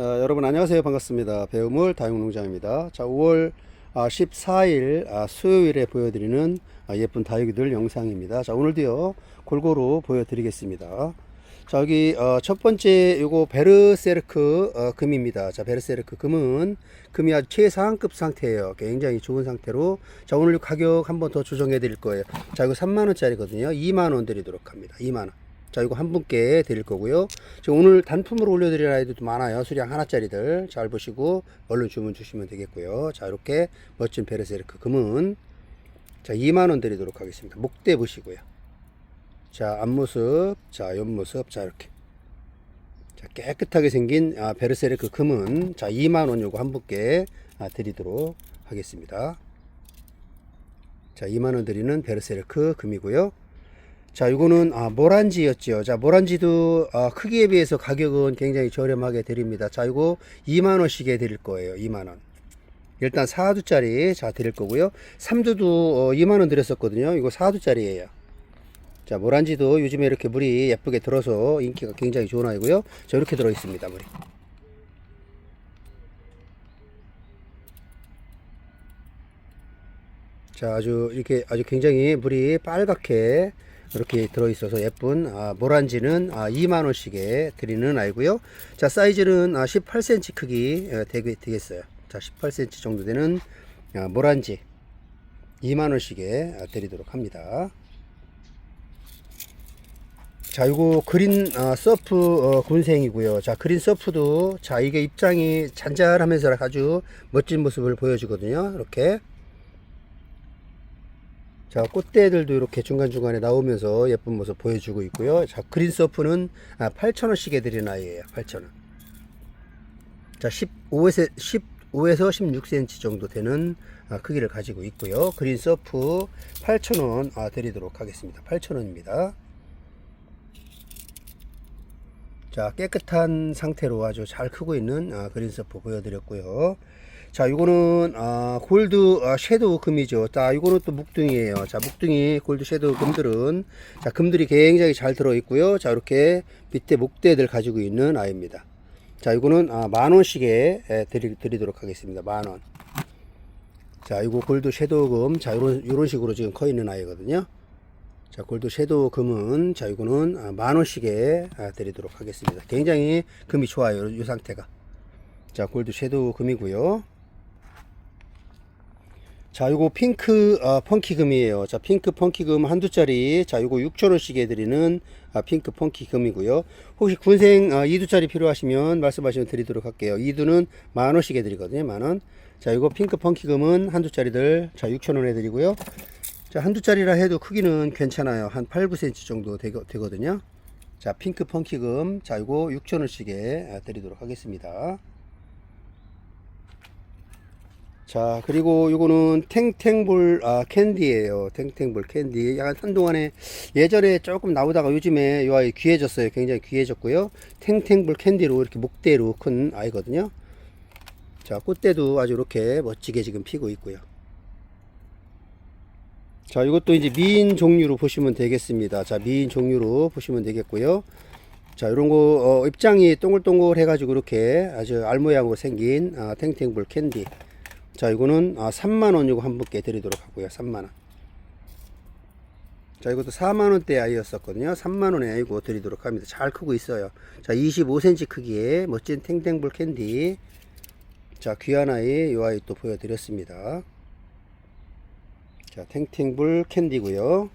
어, 여러분 안녕하세요. 반갑습니다. 배우물 다육농장입니다. 자 5월 14일 아, 수요일에 보여드리는 아, 예쁜 다육이들 영상입니다. 자 오늘도요 골고루 보여드리겠습니다. 자 여기 어, 첫 번째 요거 베르세르크 어, 금입니다. 자 베르세르크 금은 금이 아주 최상급 상태예요. 굉장히 좋은 상태로. 자 오늘 가격 한번 더 조정해 드릴 거예요. 자 이거 3만원짜리거든요. 2만원 드리도록 합니다. 2만원 자, 이거 한 분께 드릴 거고요. 지금 오늘 단품으로 올려드릴 아이들도 많아요. 수량 하나짜리들. 잘 보시고, 얼른 주문 주시면 되겠고요. 자, 이렇게 멋진 베르세르크 금은, 자, 2만원 드리도록 하겠습니다. 목대 보시고요. 자, 앞모습, 자, 옆모습, 자, 이렇게. 자, 깨끗하게 생긴 아, 베르세르크 금은, 자, 2만원 요거 한 분께 아, 드리도록 하겠습니다. 자, 2만원 드리는 베르세르크 금이고요. 자, 이거는 아, 모란지였죠. 자, 모란지도 아, 크기에 비해서 가격은 굉장히 저렴하게 드립니다. 자, 이거 2만 원씩에 드릴 거예요. 2만 원. 일단 4두짜리 자 드릴 거고요. 3두도 어, 2만 원 드렸었거든요. 이거 4두짜리예요. 자, 모란지도 요즘에 이렇게 물이 예쁘게 들어서 인기가 굉장히 좋은 아이고요. 자, 이렇게 들어 있습니다. 물이. 자, 아주 이렇게 아주 굉장히 물이 빨갛게 이렇게 들어있어서 예쁜 아, 모란지는 아, 2만원씩에 드리는 아이고요. 자 사이즈는 아, 18cm 크기 에, 되게, 되겠어요. 자 18cm 정도 되는 아, 모란지 2만원씩에 아, 드리도록 합니다. 자 이거 그린 아, 서프 어, 군생이고요. 자 그린 서프도 자 이게 입장이 잔잔하면서 아주 멋진 모습을 보여주거든요. 이렇게 자, 꽃대들도 이렇게 중간중간에 나오면서 예쁜 모습 보여주고 있고요. 자, 그린 서프는 아, 8,000원씩에 드리는 아이예요. 8,000원. 자, 15에서 15에서 16cm 정도 되는 아, 크기를 가지고 있고요. 그린 서프 8,000원 아, 드리도록 하겠습니다. 8,000원입니다. 자, 깨끗한 상태로 아주 잘 크고 있는 아, 그린 서프 보여드렸고요. 자, 이거는 아, 골드 아, 섀도우 금이죠. 자, 이거는 또 묵둥이에요. 자, 묵둥이 골드 섀도우 금들은 자, 금들이 굉장히 잘 들어 있고요. 자, 이렇게 밑에 목대들 가지고 있는 아이입니다. 자, 이거는 아, 만 원씩에 에, 드리, 드리 도록 하겠습니다. 만 원. 자, 이거 골드 섀도우 금. 자, 이런 이런 식으로 지금 커 있는 아이거든요. 자, 골드 섀도우 금은 자, 이거는 아, 만 원씩에 아, 드리도록 하겠습니다. 굉장히 금이 좋아요. 이 상태가. 자, 골드 섀도우 금이고요. 자, 요거 핑크 아, 펑키금이에요. 자, 핑크 펑키금 한두 짜리. 자, 요거 6,000원씩에 드리는 아, 핑크 펑키금이고요. 혹시 군생 아, 2두짜리 필요하시면 말씀하시면 드리도록 할게요. 2두는 만원씩에 드리거든요. 만원. 자, 요거 핑크 펑키금은 한두 짜리들. 자, 6,000원에 드리고요. 자, 한두 짜리라 해도 크기는 괜찮아요. 한 8, 9cm 정도 되거, 되거든요. 자, 핑크 펑키금. 자, 요거 6,000원씩에 아, 드리도록 하겠습니다. 자 그리고 이거는 탱탱볼 아, 캔디예요. 탱탱볼 캔디. 약간 한동안에 예전에 조금 나오다가 요즘에 이 아이 귀해졌어요. 굉장히 귀해졌고요. 탱탱볼 캔디로 이렇게 목대로 큰 아이거든요. 자 꽃대도 아주 이렇게 멋지게 지금 피고 있고요. 자 이것도 이제 미인 종류로 보시면 되겠습니다. 자 미인 종류로 보시면 되겠고요. 자 이런 거 어, 입장이 동글동글 해가지고 이렇게 아주 알모양으로 생긴 아, 탱탱볼 캔디 자 이거는 아, 3만원 이거 한 분께 드리도록 하고요. 3만원. 자 이것도 4만원대 아이였었거든요. 3만원에 아이고 드리도록 합니다. 잘 크고 있어요. 자 25cm 크기의 멋진 탱탱볼 캔디. 자 귀한 아이 이 아이 또 보여드렸습니다. 자 탱탱볼 캔디고요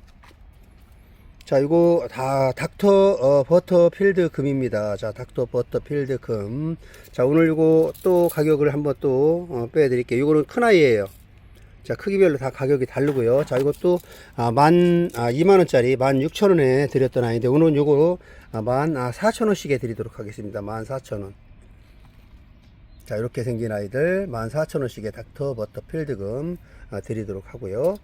자 이거 다 닥터 어, 버터 필드 금입니다. 자 닥터 버터 필드 금 자 오늘 이거 또 가격을 한번 또 어, 빼 드릴게요. 이거는 큰 아이예요. 자 크기별로 다 가격이 다르고요. 자 이것도 아, 만 아, 2만 원짜리 만 6천 원에 드렸던 아이인데 오늘은 요거 아, 만 아, 4천 원씩에 드리도록 하겠습니다. 만 4천 원. 자 이렇게 생긴 아이들 만 4천 원씩에 닥터 버터 필드금 아, 드리도록 하고요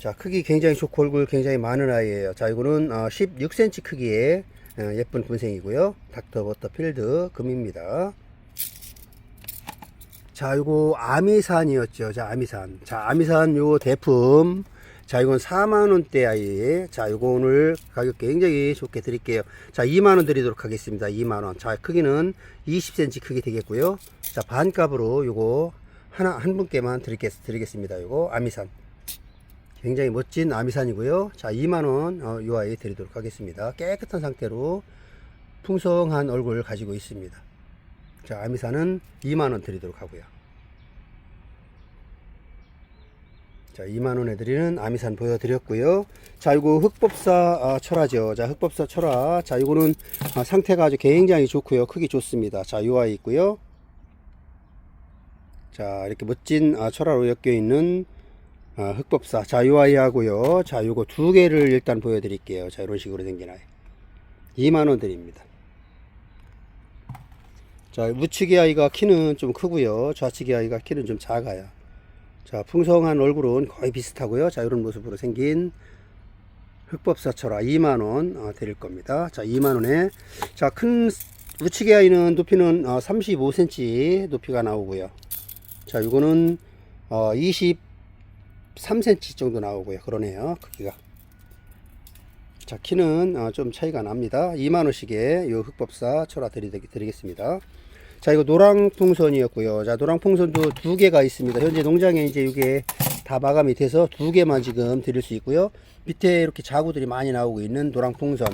자 크기 굉장히 좋고 얼굴 굉장히 많은 아이예요 자 이거는 어, 16cm 크기의 어, 예쁜 군생이고요 닥터 버터 필드 금입니다 자 이거 아미산이었죠 자 아미산 자 아미산 요 대품 자, 이건 4만원대 아이. 자, 요거 오늘 가격 굉장히 좋게 드릴게요. 자, 2만원 드리도록 하겠습니다. 2만원. 자, 크기는 20cm 크기 되겠고요. 자, 반값으로 요거 하나, 한 분께만 드리겠, 드리겠습니다. 요거 아미산. 굉장히 멋진 아미산이고요. 자, 2만원, 어, 요 아이 드리도록 하겠습니다. 깨끗한 상태로 풍성한 얼굴을 가지고 있습니다. 자, 아미산은 2만원 드리도록 하고요. 자, 2만원에 드리는 아미산 보여드렸고요. 자, 이거 흑법사 아, 철화죠. 자, 흑법사 철화. 자, 이거는 아, 상태가 아주 굉장히 좋고요. 크기 좋습니다. 자, 요 아이 있고요. 자, 이렇게 멋진 아, 철화로 엮여 있는 어, 흑법사 자유아이 하고요. 자유고 두 개를 일단 보여드릴게요. 자 이런 식으로 생긴 아이 2만원 드립니다. 자 우측의 아이가 키는 좀 크고요. 좌측의 아이가 키는 좀 작아요. 자 풍성한 얼굴은 거의 비슷하고요. 자 이런 모습으로 생긴 흑법사 철화 2만원 어, 드릴 겁니다. 자 2만원에. 자큰 우측의 아이는 높이는 35cm 높이가 나오고요. 자 이거는 20 어, 3cm 정도 나오고요. 그러네요. 크기가. 자, 키는 어, 좀 차이가 납니다. 2만원씩에 이 흑법사 철화 드리, 드리겠습니다. 자, 이거 노랑풍선이었고요. 자, 노랑풍선도 두 개가 있습니다. 현재 농장에 이제 이게 다 마감이 돼서 두 개만 지금 드릴 수 있고요. 밑에 이렇게 자구들이 많이 나오고 있는 노랑풍선.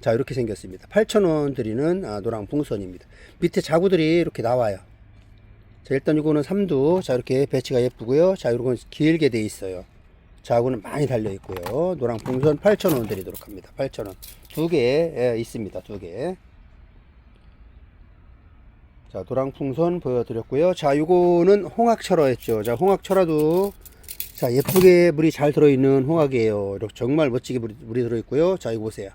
자, 이렇게 생겼습니다. 8,000원 드리는 아, 노랑풍선입니다. 밑에 자구들이 이렇게 나와요. 자, 일단 이거는 삼두. 자, 이렇게 배치가 예쁘고요. 자, 이건 길게 돼 있어요. 자구는 많이 달려 있고요. 노랑 풍선 8,000원 드리도록 합니다. 8,000원. 두개 예, 있습니다. 두 개. 자, 노랑풍선 보여드렸고요. 자, 요거는 홍학철화였죠. 자, 홍학철화도 자, 예쁘게 물이 잘 들어있는 홍학이에요. 이렇게 정말 멋지게 물이, 물이 들어있고요. 자, 이거 보세요.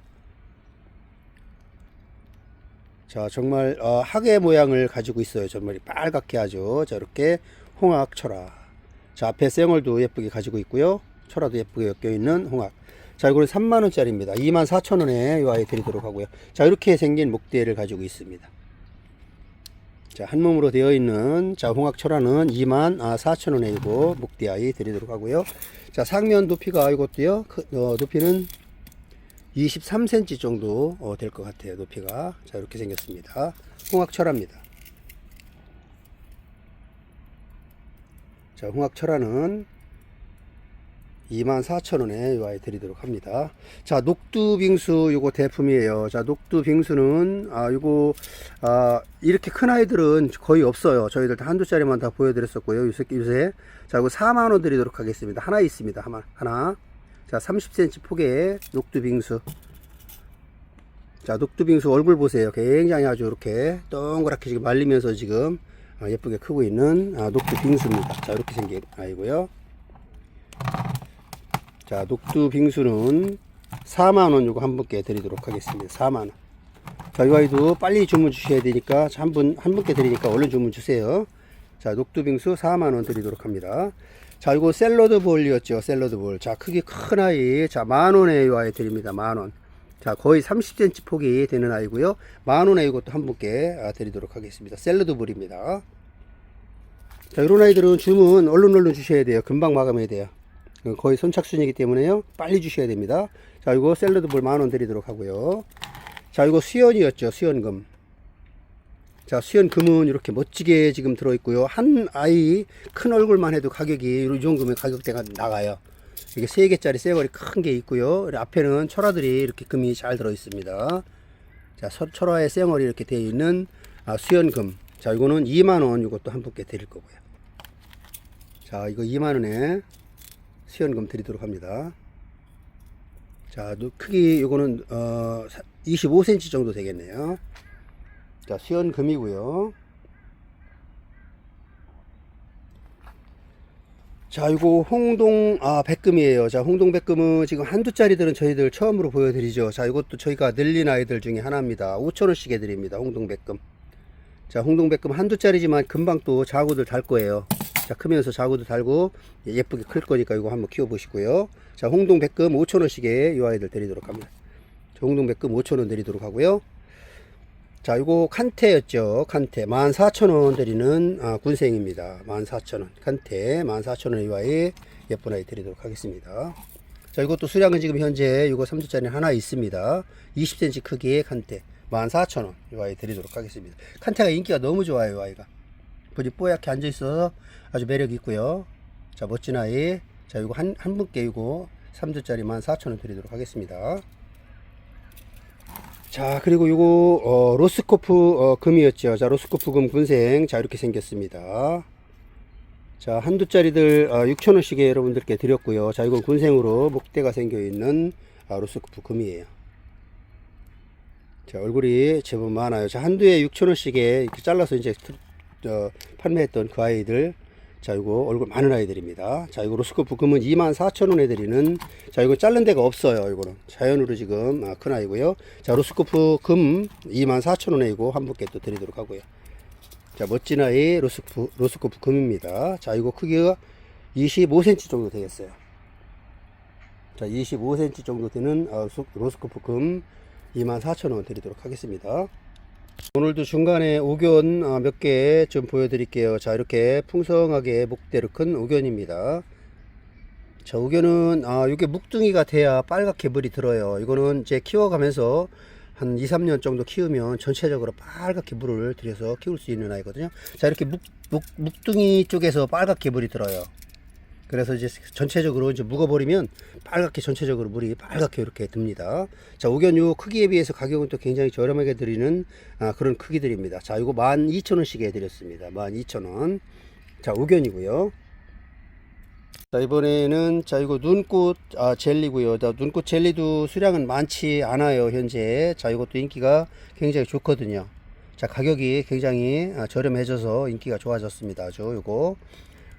자, 정말 어, 학의 모양을 가지고 있어요. 정말 빨갛게 하죠. 자, 이렇게 홍학 철화. 자, 앞에 쌩얼도 예쁘게 가지고 있고요. 철화도 예쁘게 엮여 있는 홍학. 자, 이거는 3만원짜리입니다. 24,000원에 이 아이 드리도록 하고요. 자, 이렇게 생긴 목대를 가지고 있습니다. 자, 한 몸으로 되어 있는 자, 홍학 철화는 2만 아, 4천원에 이고 목대 아이 드리도록 하고요. 자, 상면 높이가 이것도요. 크, 어, 높이는 23cm 정도 어, 될것 같아요. 높이가. 자, 이렇게 생겼습니다. 홍학철화입니다. 자, 홍학철화는 24,000원에 이 아이 드리도록 합니다. 자, 녹두빙수 요거 대품이에요. 자, 녹두빙수는 아, 요거 아, 이렇게 큰 아이들은 거의 없어요. 저희들 다 한두 짜리만 다 보여드렸었고요. 요새, 요새. 자, 이거 4만원 드리도록 하겠습니다. 하나 있습니다. 하나. 하나. 자, 30cm 폭의 녹두빙수. 자, 녹두빙수 얼굴 보세요. 굉장히 아주 이렇게 동그랗게 지금 말리면서 지금 아, 예쁘게 크고 있는 아, 녹두빙수입니다. 자, 이렇게 생긴 아이고요. 자, 녹두 빙수는 4만원 요거 한 분께 드리도록 하겠습니다. 4만원. 자, 이 아이도 빨리 주문 주셔야 되니까 한 분, 한 분께 드리니까 얼른 주문 주세요. 자, 녹두 빙수 4만원 드리도록 합니다. 자, 이거 샐러드 볼이었죠. 샐러드 볼. 자, 크기 큰 아이. 자, 만 원에 이 아이 드립니다. 만 원. 자, 거의 30cm 폭이 되는 아이고요. 만 원에 이것도 한 분께 아, 드리도록 하겠습니다. 샐러드 볼입니다. 자, 이런 아이들은 주문 얼른 얼른 주셔야 돼요. 금방 마감해야 돼요. 거의 선착순이기 때문에요. 빨리 주셔야 됩니다. 자, 이거 샐러드 볼 만 원 드리도록 하고요. 자, 이거 수연이었죠. 수연금. 자, 수연 금은 이렇게 멋지게 지금 들어있고요. 한 아이 큰 얼굴만 해도 가격이 이 정도면 가격대가 나가요. 이게 세 개짜리 쇠걸이 큰 게 있고요. 앞에는 철화들이 이렇게 금이 잘 들어 있습니다. 자, 서- 철화의 쌩얼이 이렇게 되어 있는 아, 수연금. 자, 이거는 2만원 이것도 한 분께 드릴 거고요. 자, 이거 2만원에 수연금 드리도록 합니다. 자, 노- 크기 요거는 어 25cm 정도 되겠네요. 자, 수연금이고요. 자, 이거 홍동 아 백금이에요. 자, 홍동 백금은 지금 한두 짜리들은 저희들 처음으로 보여드리죠. 자, 이것도 저희가 늘린 아이들 중에 하나입니다. 5천 원씩에 드립니다. 홍동 백금. 자, 홍동 백금 한두 짜리지만 금방 또 자구들 달 거예요. 자, 크면서 자구도 달고 예쁘게 클 거니까 이거 한번 키워 보시고요. 자, 홍동 백금 5천 원씩에 이 아이들 드리도록 합니다. 자, 홍동 백금 5천 원 드리도록 하고요. 자, 이거 칸테였죠. 칸테. 14,000원 드리는 아, 군생입니다. 14,000원. 칸테 14,000원 이하의 예쁜 아이 드리도록 하겠습니다. 자, 이것도 수량은 지금 현재 이거 3주짜리 하나 있습니다. 20cm 크기의 칸테. 14,000원 이 아이 드리도록 하겠습니다. 칸테가 인기가 너무 좋아요, 이 아이가. 보지 뽀얗게 앉아 있어서 아주 매력 있고요. 자, 멋진 아이. 자, 이거 한, 한 분께 이거 3주짜리 14,000원 드리도록 하겠습니다. 자, 그리고 요거, 어, 로스코프, 어, 금이었죠. 자, 로스코프 금 군생. 자, 이렇게 생겼습니다. 자, 한두 짜리들, 어, 6천원씩에 여러분들께 드렸고요. 자, 이건 군생으로 목대가 생겨 있는, 아, 로스코프 금이에요. 자, 얼굴이 제법 많아요. 자, 한두에 6천원씩에 이렇게 잘라서 이제, 트- 어, 판매했던 그 아이들. 자, 이거 얼굴 많은 아이들입니다. 자, 이거 로스코프 금은 24,000원에 드리는, 자, 이거 자른 데가 없어요. 이거는. 자연으로 지금 아, 큰 아이고요. 자, 로스코프 금 24,000원에 이거 한 분께 또 드리도록 하고요. 자, 멋진 아이 로스코프, 로스코프 금입니다. 자, 이거 크기가 25cm 정도 되겠어요. 자, 25cm 정도 되는 아, 로스- 로스코프 금 24,000원 드리도록 하겠습니다. 오늘도 중간에 오견 아, 몇개 좀 보여드릴게요. 자, 이렇게 풍성하게 목대로 큰 오견입니다. 자, 오견은, 아, 이게 묵둥이가 돼야 빨갛게 물이 들어요. 이거는 이제 키워가면서 한 2, 3년 정도 키우면 전체적으로 빨갛게 물을 들여서 키울 수 있는 아이거든요. 자, 이렇게 묵, 묵, 묵둥이 쪽에서 빨갛게 물이 들어요. 그래서 이제 전체적으로 이제 묵어버리면 빨갛게 전체적으로 물이 빨갛게 이렇게 듭니다. 자, 요 크기에 비해서 가격은 또 굉장히 저렴하게 드리는 아, 그런 크기들입니다. 자, 이거 12,000원씩에 드렸습니다. 12,000원. 자, 오견이고요. 자, 이번에는 자, 이거 눈꽃 아, 젤리고요. 자, 눈꽃 젤리도 수량은 많지 않아요, 현재. 자, 이것도 인기가 굉장히 좋거든요. 자, 가격이 굉장히 아, 저렴해져서 인기가 좋아졌습니다. 아주 요거.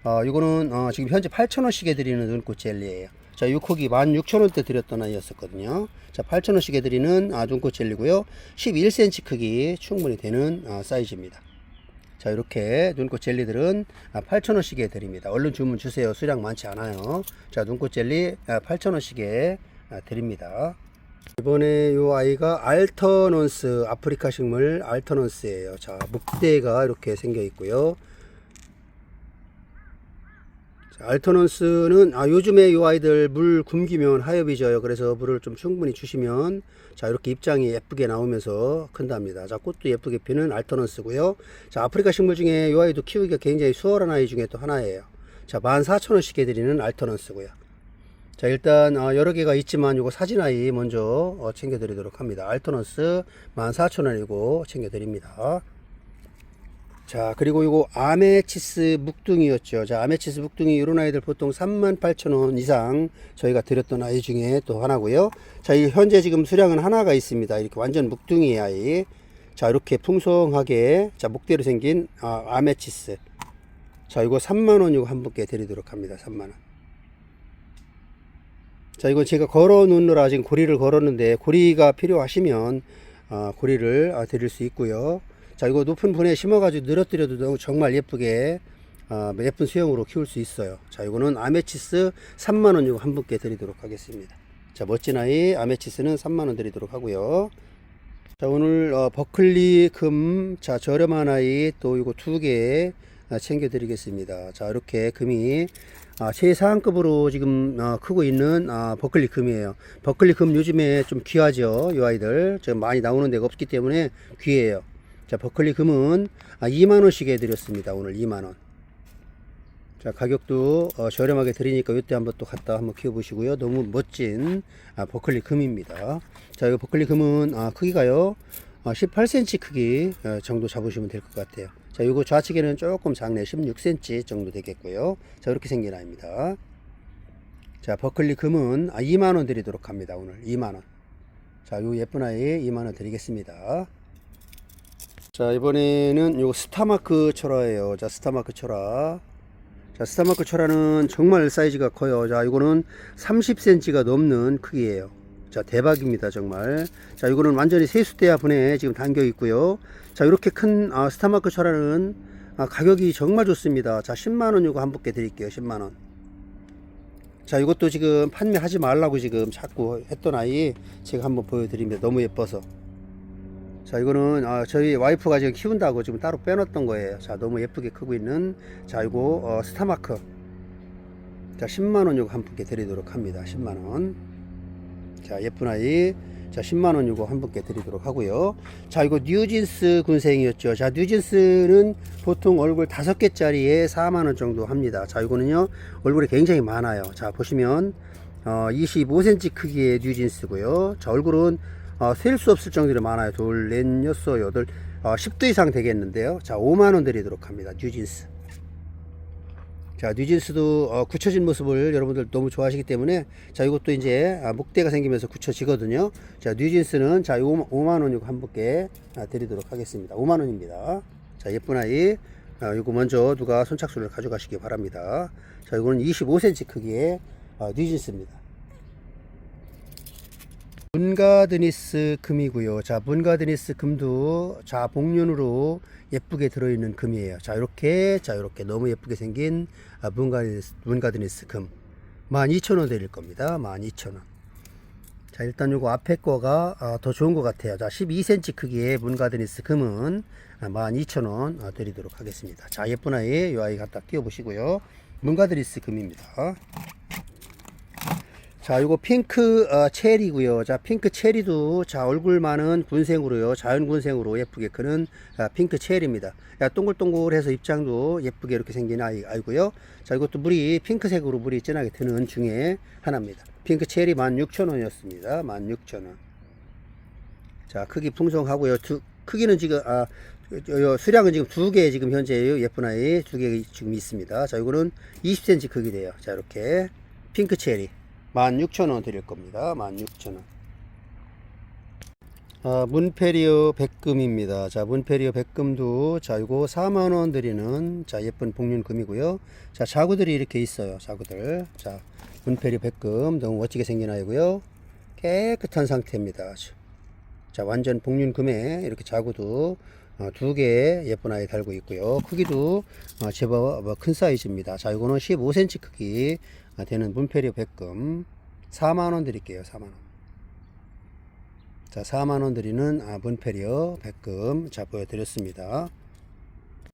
어, 이거는 어, 지금 현재 8,000원씩에 드리는 눈꽃 젤리예요. 자, 이 크기 16,000원대 드렸던 아이였었거든요. 자, 8,000원씩에 드리는 아, 눈꽃 젤리고요. 11cm 크기 충분히 되는 아, 사이즈입니다. 자, 이렇게 눈꽃 젤리들은 아, 8,000원씩에 드립니다. 얼른 주문 주세요. 수량 많지 않아요. 자, 눈꽃 젤리 아, 8,000원씩에 아, 드립니다. 이번에 이 아이가 알터넌스 아프리카 식물 알터넌스예요. 자, 목대가 이렇게 생겨 있고요. 자, 알터넌스는 아, 요즘에 이 아이들 물 굶기면 하엽이 져요. 그래서 물을 좀 충분히 주시면 자 이렇게 입장이 예쁘게 나오면서 큰답니다. 자 꽃도 예쁘게 피는 알터넌스고요. 자 아프리카 식물 중에 이 아이도 키우기가 굉장히 수월한 아이 중에 또 하나예요. 자 14,000원씩 해드리는 알터넌스고요. 자 일단 어, 여러 개가 있지만 요거 사진 아이 먼저 어, 챙겨 드리도록 합니다. 알터넌스 14,000원이고 챙겨 드립니다. 자 그리고 이거 아메치스 묵둥이였죠. 자 아메치스 묵둥이 이런 아이들 보통 38,000원 이상 저희가 드렸던 아이 중에 또 하나고요. 자이 현재 지금 수량은 하나가 있습니다. 이렇게 완전 묵둥이 아이. 자 이렇게 풍성하게 자 목대로 생긴 아, 아메치스. 자 이거 3만원 이거 한 분께 드리도록 합니다. 3만원. 자 이건 제가 걸어 놓느라 지금 고리를 걸었는데 고리가 필요하시면 아, 고리를 아, 드릴 수 있고요 자 이거 높은 분에 심어가지고 늘어뜨려도 정말 예쁘게 아, 예쁜 수영으로 키울 수 있어요. 자 이거는 아메치스 3만원 이거 한 분께 드리도록 하겠습니다. 자 멋진 아이 아메치스는 3만원 드리도록 하고요. 자 오늘 어, 버클리 금자 저렴한 아이 또 이거 두개 아, 챙겨 드리겠습니다. 자 이렇게 금이 아, 최상급으로 지금 어, 크고 있는 아, 버클리 금이에요. 버클리 금 요즘에 좀 귀하죠 이 아이들. 지금 많이 나오는 데가 없기 때문에 귀해요 자, 버클리 금은 아, 2만원씩 해드렸습니다. 오늘 2만원. 자, 가격도 어, 저렴하게 드리니까 이때 한번 또 갖다 한번 키워보시고요. 너무 멋진 아, 버클리 금입니다. 자, 이 버클리 금은 아, 크기가요. 어, 18cm 크기 어, 정도 잡으시면 될 것 같아요. 자, 이거 좌측에는 조금 작네. 16cm 정도 되겠고요. 자, 이렇게 생긴 아입니다. 자, 버클리 금은 아, 2만원 드리도록 합니다. 오늘 2만원. 자, 요 예쁜 아이 2만원 드리겠습니다. 자 이번에는 요 스타마크 철화예요. 자 스타마크 철화. 자 스타마크 철화는 정말 사이즈가 커요. 자 이거는 30cm가 넘는 크기예요. 자 대박입니다 정말. 자 이거는 완전히 세수대야 분에 지금 담겨 있고요. 자 이렇게 큰 아, 스타마크 철화는 아, 가격이 정말 좋습니다. 자 10만원 요거 한 분께 드릴게요 10만원. 자 이것도 지금 판매하지 말라고 지금 자꾸 했던 아이 제가 한번 보여드립니다 너무 예뻐서 자 이거는 아, 저희 와이프가 지금 키운다고 지금 따로 빼놨던 거예요. 자 너무 예쁘게 크고 있는 자 이거 어, 스타마크. 자 10만원 요거 한 분께 드리도록 합니다. 10만원. 자 예쁜 아이. 자 10만원 요거 한 분께 드리도록 하고요. 자 이거 뉴진스 군생이었죠. 자 뉴진스는 보통 얼굴 다섯 개짜리에 4만원 정도 합니다. 자 이거는요 얼굴이 굉장히 많아요. 자 보시면 어, 25cm 크기의 뉴진스고요. 자 얼굴은 어, 셀 수 없을 정도로 많아요 둘, 넷, 여섯, 여덟 어, 10도 이상 되겠는데요 자 5만원 드리도록 합니다 뉴진스 자, 뉴진스도 어, 굳혀진 모습을 여러분들 너무 좋아하시기 때문에 자, 이것도 이제 아, 목대가 생기면서 굳혀지거든요. 자, 뉴진스는 자, 5만 원 이거 한 분께 아, 드리도록 하겠습니다. 5만 원입니다. 자, 예쁜 아이. 아, 이거 먼저 누가 선착순을 가져가시기 바랍니다. 자, 이거는 25cm 크기의 아, 뉴진스입니다. 문가드니스 금이고요. 자, 문가드니스 금도 자, 복륜으로 예쁘게 들어있는 금이에요. 자, 이렇게 자, 이렇게 너무 예쁘게 생긴 아, 문가드니스, 문가드니스 금. 12,000원 드릴 겁니다. 12,000원. 자, 일단 요거 앞에 거가 아, 더 좋은 것 같아요. 자, 12cm 크기의 문가드니스 금은 아, 12,000원 아, 드리도록 하겠습니다. 자, 예쁜 아이, 요 아이 갖다 끼워 보시고요. 문가드니스 금입니다. 자, 요거 핑크 어, 체리고요. 자, 핑크 체리도 자 얼굴 많은 군생으로요. 자연 군생으로 예쁘게 크는 아, 핑크 체리입니다. 야, 동글동글해서 입장도 예쁘게 이렇게 생긴 아이 아이고요. 자, 이것도 물이 핑크색으로 물이 진하게 드는 중에 하나입니다. 핑크 체리 16,000원이었습니다. 16,000원. 자, 크기 풍성하고요. 두, 크기는 지금 아 수량은 지금 두 개 지금 현재 예쁜 아이 두 개 지금 있습니다. 자, 이거는 20cm 크기 돼요. 자, 이렇게 핑크 체리 16,000원 드릴 겁니다. 16,000원. 아, 문페리오 백금입니다. 자, 문페리오 백금도 자, 이거 4만 원 드리는 자, 예쁜 복륜금이고요. 자, 자구들이 이렇게 있어요. 자구들. 자, 문페리오 백금 너무 멋지게 생긴 아이고요. 깨끗한 상태입니다. 자, 완전 복륜금에 이렇게 자구도 어, 두개 예쁜 아이 달고 있고요. 크기도 어, 제법 어, 큰 사이즈입니다. 자, 이거는 15cm 크기 아, 되는 문페리오 백금. 4만원 드릴게요 4만원. 자 4만원 드리는 아, 문페리오 백금 자 보여드렸습니다.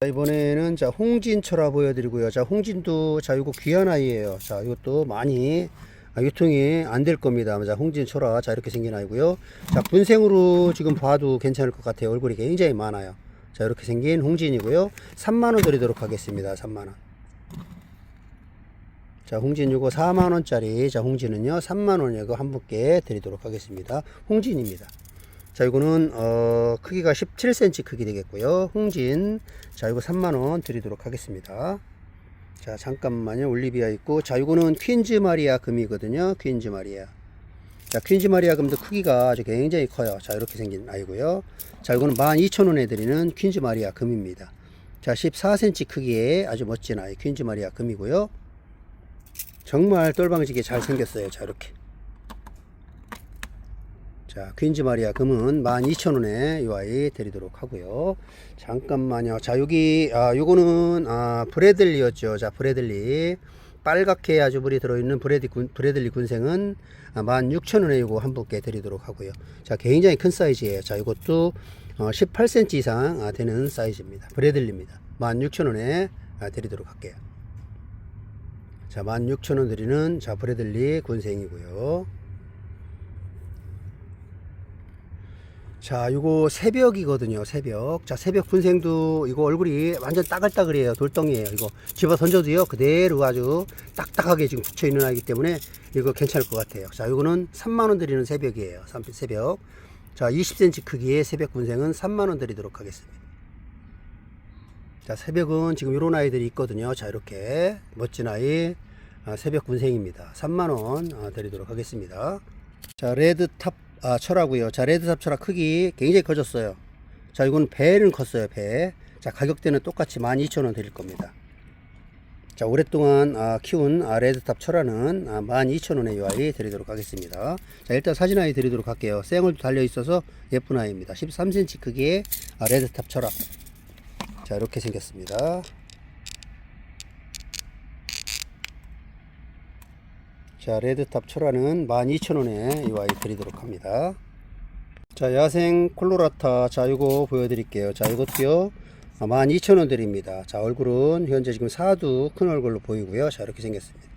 자, 이번에는 자 홍진초라 보여드리고요. 자 홍진도 자 이거 귀한 아이예요. 자 이것도 많이 아, 유통이 안 될 겁니다. 자 홍진초라 자 이렇게 생긴 아이고요. 자 분생으로 지금 봐도 괜찮을 것 같아요. 얼굴이 굉장히 많아요. 자 이렇게 생긴 홍진이고요. 3만원 드리도록 하겠습니다. 3만원 자, 홍진 요거 4만원짜리. 자, 홍진은요, 3만원 이거 한 분께 드리도록 하겠습니다. 홍진입니다. 자, 이거는, 어, 크기가 17cm 크기 되겠고요. 홍진. 자, 이거 3만원 드리도록 하겠습니다. 자, 잠깐만요. 올리비아 있고. 자, 이거는 퀸즈 마리아 금이거든요. 퀸즈 마리아. 자, 퀸즈 마리아 금도 크기가 아주 굉장히 커요. 자, 이렇게 생긴 아이고요. 자, 이거는 12,000원에 드리는 퀸즈 마리아 금입니다. 자, 14cm 크기의 아주 멋진 아이 퀸즈 마리아 금이고요. 정말 똘방지게 잘 생겼어요. 자, 이렇게. 자, 퀸즈 마리아 금은 12,000원에 이 아이 드리도록 하고요. 잠깐만요. 자, 여기, 아, 요거는, 아, 브래들리였죠. 자, 브래들리. 빨갛게 아주 물이 들어있는 브래디 군, 브래들리 군생은 아, 16,000원에 이거 한 분께 드리도록 하고요. 자, 굉장히 큰 사이즈예요. 자, 이것도 어, 18cm 이상 아, 되는 사이즈입니다. 브래들리입니다. 16,000원에 아, 드리도록 할게요. 자, 16,000원 드리는 자, 브래들리 군생이고요. 자, 이거 새벽이거든요. 새벽. 자, 새벽 군생도 이거 얼굴이 완전 따글따글해요. 돌덩이에요. 이거 집어 던져도요. 그대로 아주 딱딱하게 지금 붙여 있는 아이기 때문에 이거 괜찮을 것 같아요. 자, 이거는 3만 원 드리는 새벽이에요. 삼- 새벽. 자, 20cm 크기의 새벽 군생은 3만 원 드리도록 하겠습니다. 자, 새벽은 지금 이런 아이들이 있거든요. 자, 이렇게 멋진 아이 아, 새벽 군생입니다. 3만 원 아, 드리도록 하겠습니다. 자, 레드탑 아, 철하고요. 자, 레드탑 철화 크기 굉장히 커졌어요. 자, 이건 배는 컸어요. 배. 자, 가격대는 똑같이 12,000원 드릴 겁니다. 자, 오랫동안 아, 키운 아, 레드탑 철화는 아, 12,000원에 이 아이 드리도록 하겠습니다. 자, 일단 사진 아이 드리도록 할게요. 쌩얼도 달려 있어서 예쁜 아이입니다. 13cm 크기의 아, 레드탑 철화. 자, 이렇게 생겼습니다. 자, 레드탑 철화는 12,000원에 이 아이 드리도록 합니다. 자, 야생 콜로라타. 자, 이거 보여드릴게요. 자, 이것도요. 12,000원 드립니다. 자, 얼굴은 현재 지금 사두 큰 얼굴로 보이고요. 자, 이렇게 생겼습니다.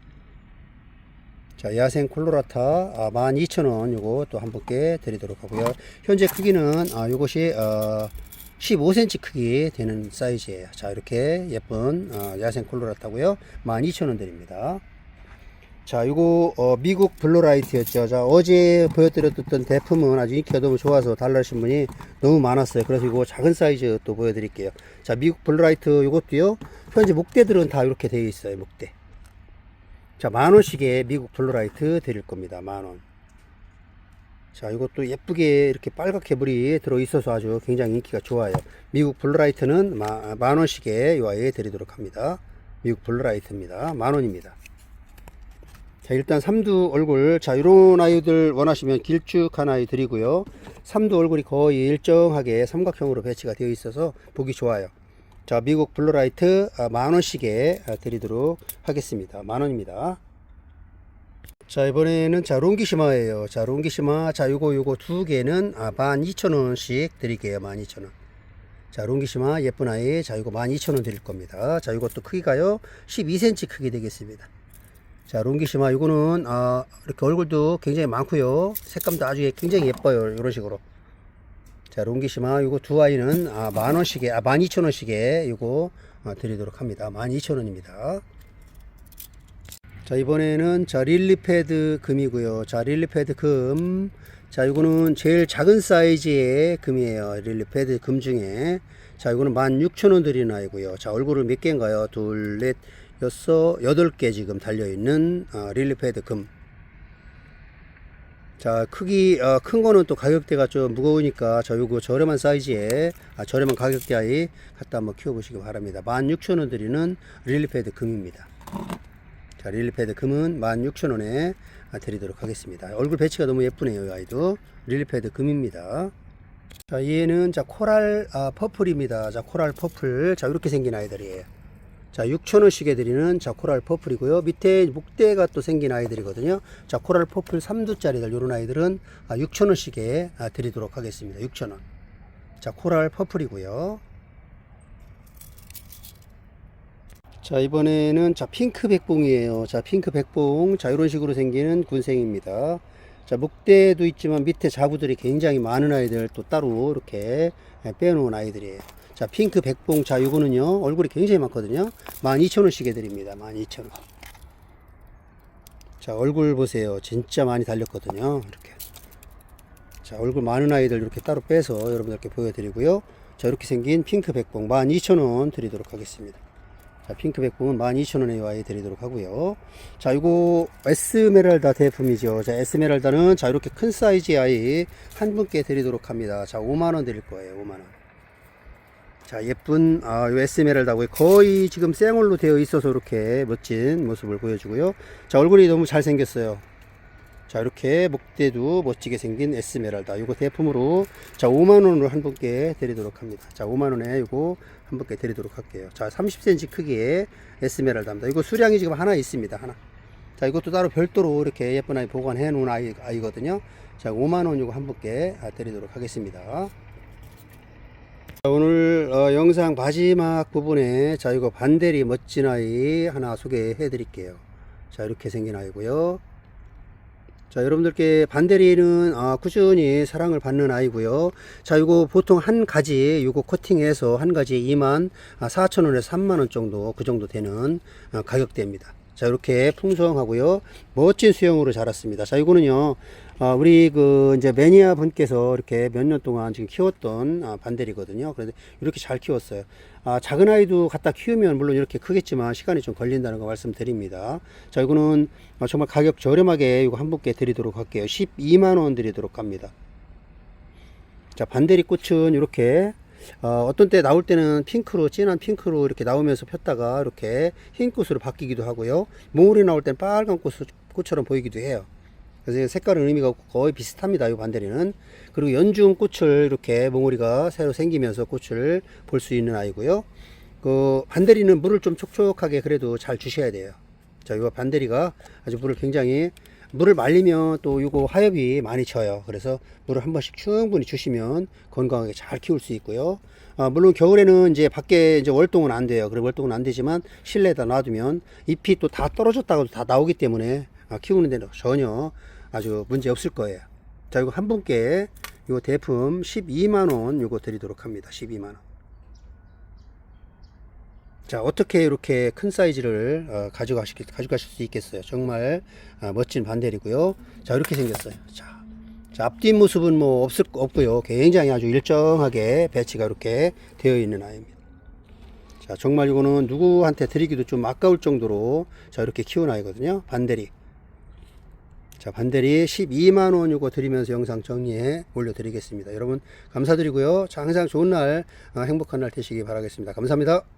자, 야생 콜로라타 아, 12,000원 요거 또 한 분께 드리도록 하고요. 현재 크기는 아, 요것이 어, 15cm 크기 되는 사이즈예요. 자, 이렇게 예쁜 어, 야생 콜로라타고요. 12,000원 드립니다. 자, 이거 어, 미국 블루라이트였죠. 자, 어제 보여드렸던 대품은 아주 인기가 너무 좋아서 달라하신 분이 너무 많았어요. 그래서 이거 작은 사이즈 또 보여드릴게요. 자, 미국 블루라이트 이것도요. 현재 목대들은 다 이렇게 되어 있어요. 목대. 자, 만 원씩에 미국 블루라이트 드릴 겁니다. 만 원. 자, 이것도 예쁘게 이렇게 빨갛게 물이 들어 있어서 아주 굉장히 인기가 좋아요. 미국 블루라이트는 마, 만 원씩에 요 아이에 드리도록 합니다. 미국 블루라이트입니다. 만 원입니다. 자, 일단 삼두 얼굴. 자, 요런 아이들 원하시면 길쭉한 아이 드리고요. 삼두 얼굴이 거의 일정하게 삼각형으로 배치가 되어 있어서 보기 좋아요. 자, 미국 블루라이트 아, 만 원씩에 아, 드리도록 하겠습니다. 만 원입니다. 자, 이번에는 자, 롱기시마예요. 자, 롱기시마. 자, 요거 요거 두 개는 아, 12,000원씩 드릴게요. 12,000원. 자, 롱기시마 예쁜 아이. 자, 이거 12,000원 드릴 겁니다. 자, 이것도 크기가요. 12cm 크기 되겠습니다. 자, 롱기시마 이거는 아, 이렇게 얼굴도 굉장히 많고요. 색감도 아주 굉장히 예뻐요. 이런 식으로. 자, 롱기시마 이거 두 아이는 아, 만 원씩에 아, 만 이천 원씩에 이거 아, 드리도록 합니다. 만 이천 원입니다. 자, 이번에는 자, 릴리패드 금이고요. 자, 릴리패드 금. 자, 이거는 제일 작은 사이즈의 금이에요. 릴리패드 금 중에. 자, 이거는 만 육천 원 드리는 아이고요. 자, 얼굴을 몇 개인가요? 둘, 넷, 여섯, 여덟 개 지금 달려있는 어, 릴리패드 금. 자, 크기, 어, 큰 거는 또 가격대가 좀 무거우니까 저 요거 저렴한 사이즈에, 아, 저렴한 가격대 아이 갖다 한번 키워보시기 바랍니다. 16,000원 드리는 릴리패드 금입니다. 자, 릴리패드 금은 16,000원에 드리도록 하겠습니다. 얼굴 배치가 너무 예쁘네요, 이 아이도. 릴리패드 금입니다. 자, 얘는 자, 코랄 아, 퍼플입니다. 자, 코랄 퍼플. 자, 이렇게 생긴 아이들이에요. 자, 6,000원씩에 드리는 자, 코랄 퍼플이고요. 밑에 목대가 또 생긴 아이들이거든요. 자, 코랄 퍼플 3두짜리들 요런 아이들은 아, 6,000원씩에 아, 드리도록 하겠습니다. 6,000원. 자, 코랄 퍼플이고요. 자, 이번에는 자, 핑크 백봉이에요. 자, 핑크 백봉. 자, 이런 식으로 생기는 군생입니다. 자, 목대도 있지만 밑에 자구들이 굉장히 많은 아이들 또 따로 이렇게 빼놓은 아이들이에요. 자, 핑크 백봉. 자, 요거는요, 얼굴이 굉장히 많거든요. 12,000원씩에 드립니다. 12,000원. 자, 얼굴 보세요. 진짜 많이 달렸거든요. 이렇게. 자, 얼굴 많은 아이들 이렇게 따로 빼서 여러분들께 보여드리고요. 자, 이렇게 생긴 핑크 백봉 12,000원 드리도록 하겠습니다. 자, 핑크 백봉은 12,000원에 와이 드리도록 하고요. 자, 이거 에스메랄다 제품이죠. 자, 에스메랄다는 자, 이렇게 큰 사이즈의 아이 한 분께 드리도록 합니다. 자, 5만 원 드릴 거예요. 5만 원. 자, 예쁜, 아, 요 에스메랄다고요. 거의 지금 쌩얼로 되어 있어서 이렇게 멋진 모습을 보여주고요. 자, 얼굴이 너무 잘 생겼어요. 자, 이렇게 목대도 멋지게 생긴 에스메랄다. 요거 대품으로 자, 5만 원으로 한 분께 드리도록 합니다. 자, 5만 원에 요거 한 분께 드리도록 할게요. 자, 30cm 크기의 에스메랄다입니다. 이거 수량이 지금 하나 있습니다. 하나. 자, 이것도 따로 별도로 이렇게 예쁜 아이 보관해 놓은 아이, 아이거든요. 자, 5만 원 요거 한 분께 아, 드리도록 하겠습니다. 자, 오늘 어, 영상 마지막 부분에 자, 이거 반대리 멋진 아이 하나 소개해 드릴게요. 자, 이렇게 생긴 아이고요. 자, 여러분들께 반대리는 아, 꾸준히 사랑을 받는 아이고요. 자, 이거 보통 한 가지 이거 코팅해서 한 가지 2만 4천 원에서 3만 원 정도 그 정도 되는 아, 가격대입니다. 자, 이렇게 풍성하고요. 멋진 수영으로 자랐습니다. 자, 이거는요. 아, 우리 그 이제 매니아 분께서 이렇게 몇 년 동안 지금 키웠던 아, 반대리거든요. 그런데 이렇게 잘 키웠어요. 아, 작은 아이도 갖다 키우면 물론 이렇게 크겠지만 시간이 좀 걸린다는 거 말씀드립니다. 자, 이거는 아, 정말 가격 저렴하게 이거 한 분께 드리도록 할게요. 12만 원 드리도록 합니다. 자, 반대리 꽃은 이렇게 어, 어떤 때 나올 때는 핑크로 진한 핑크로 이렇게 나오면서 폈다가 이렇게 흰 꽃으로 바뀌기도 하고요. 몽울이 나올 때는 빨간 꽃, 꽃처럼 보이기도 해요. 그래서 색깔은 의미가 거의 비슷합니다. 이 반대리는. 그리고 연중 꽃을 이렇게 몽우리가 새로 생기면서 꽃을 볼 수 있는 아이고요. 그 반대리는 물을 좀 촉촉하게 그래도 잘 주셔야 돼요. 자, 이 반대리가 아주 물을 굉장히 물을 말리면 또 이거 하엽이 많이 져요. 그래서 물을 한 번씩 충분히 주시면 건강하게 잘 키울 수 있고요. 아, 물론 겨울에는 이제 밖에 이제 월동은 안 돼요. 그래 월동은 안 되지만 실내에다 놔두면 잎이 또 다 떨어졌다가도 다 나오기 때문에 아, 키우는 데는 전혀 아주 문제 없을 거예요. 자, 이거 한 분께 요 대품 12만 원 요거 드리도록 합니다. 12만 원. 자, 어떻게 이렇게 큰 사이즈를 어, 가져가실, 가져가실 수 있겠어요? 정말 아, 멋진 반델이고요. 자, 이렇게 생겼어요. 자, 자, 앞뒷 모습은 뭐 없을 거 없고요. 굉장히 아주 일정하게 배치가 이렇게 되어 있는 아이입니다. 자, 정말 이거는 누구한테 드리기도 좀 아까울 정도로 자, 이렇게 키운 아이거든요. 반대리. 자, 반대리 12만원 요거 드리면서 영상 정리해 올려드리겠습니다. 여러분, 감사드리고요. 자, 항상 좋은 날, 아, 행복한 날 되시기 바라겠습니다. 감사합니다.